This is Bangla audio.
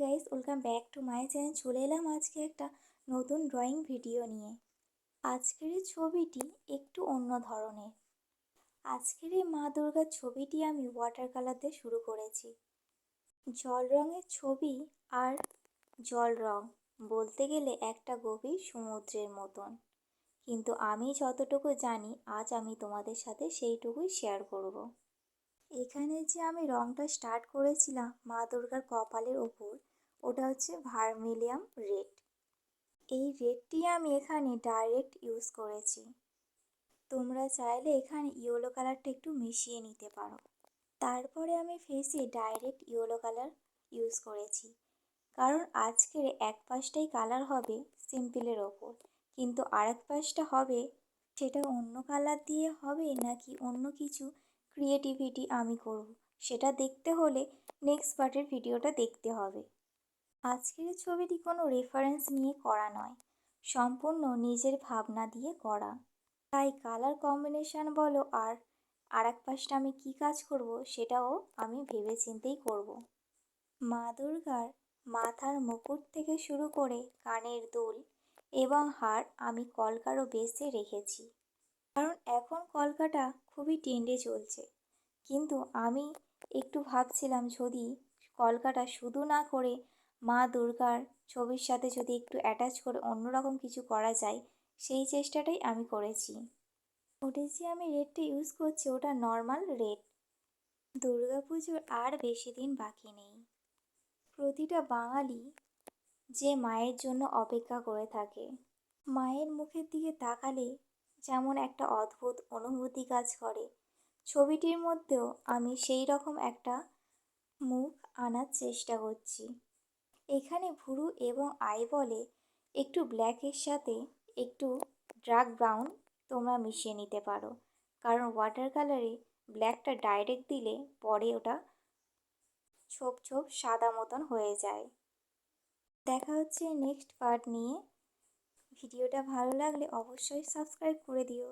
Guys welcome back to my channel চলে এলাম আজকে একটা নতুন ড্রয়িং ভিডিও নিয়ে। আজকের এই ছবিটি একটু অন্য ধরনের। আজকের এই মা দুর্গার ছবিটি আমি ওয়াটার কালার দিয়ে শুরু করেছি। জল রঙের ছবি আর জল রং বলতে গেলে একটা গভীর সমুদ্রের মতন। কিন্তু আমি যতটুকু জানি, আজ আমি তোমাদের সাথে সেইটুকুই শেয়ার করব। এখানে যে আমি রংটা স্টার্ট করেছিলাম মা দুর্গার কপালের ওপর ওটা হচ্ছে ভার্মিলিয়াম রেড। এই রেডটি আমি এখানে ডাইরেক্ট ইউজ করেছি। তোমরা চাইলে এখানে ইয়েলো কালারটা একটু মিশিয়ে নিতে পারো। তারপরে আমি ফেসে ডাইরেক্ট ইয়েলো কালার ইউজ করেছি। কারণ আজকের এক পাশটাই কালার হবে সিম্পলের ওপর। কিন্তু আরেক পাশটা হবে, সেটা অন্য কালার দিয়ে হবে নাকি অন্য কিছু ক্রিয়েটিভিটি আমি করব, সেটা দেখতে হলে নেক্সট পার্টের ভিডিওটা দেখতে হবে। আজকের ছবিটি কোনো রেফারেন্স নিয়ে করা নয়। সম্পূর্ণ নিজের ভাবনা দিয়ে করা তাই কালার কম্বিনেশান বলো আর আর এক পাশটা আমি কী কাজ করব সেটাও আমি ভেবে চিন্তেই করব। মা দুর্গার মাথার মুকুট থেকে শুরু করে কানের দুল এবং হার আমি কলকারও বেসে রেখেছি। কারণ এখন কলকাটা খুবই ট্রেন্ডে চলছে। কিন্তু আমি একটু ভাবছিলাম যদি কলকাটা শুধু না করে মা দুর্গার ছবির সাথে যদি একটু অ্যাটাচ করে অন্যরকম কিছু করা যায়, সেই চেষ্টাটাই আমি করেছি। ওটা যে আমি রেডটা ইউজ করছি, ওটা নর্মাল রেড দুর্গা পুজোর আর বেশি দিন বাকি নেই। প্রতিটা বাঙালি যে মায়ের জন্য অপেক্ষা করে থাকে। মায়ের মুখের দিকে তাকালে যেমন একটা অদ্ভুত অনুভূতি কাজ করে। ছবিটির মধ্যেও আমি সেই রকম একটা মুখ আনার চেষ্টা করছি। এখানে ভুরু এবং আই বলে একটু ব্ল্যাকের সাথে একটু ডার্ক ব্রাউন তোমরা মিশিয়ে নিতে পারো। কারণ ওয়াটার কালারে ব্ল্যাকটা ডাইরেক্ট দিলে পরে ওটা ছোপ ছোপ সাদা মতন হয়ে যায়। দেখা হচ্ছে নেক্সট পার্ট নিয়ে। ভিডিওটা ভালো লাগলে অবশ্যই সাবস্ক্রাইব করে দিও।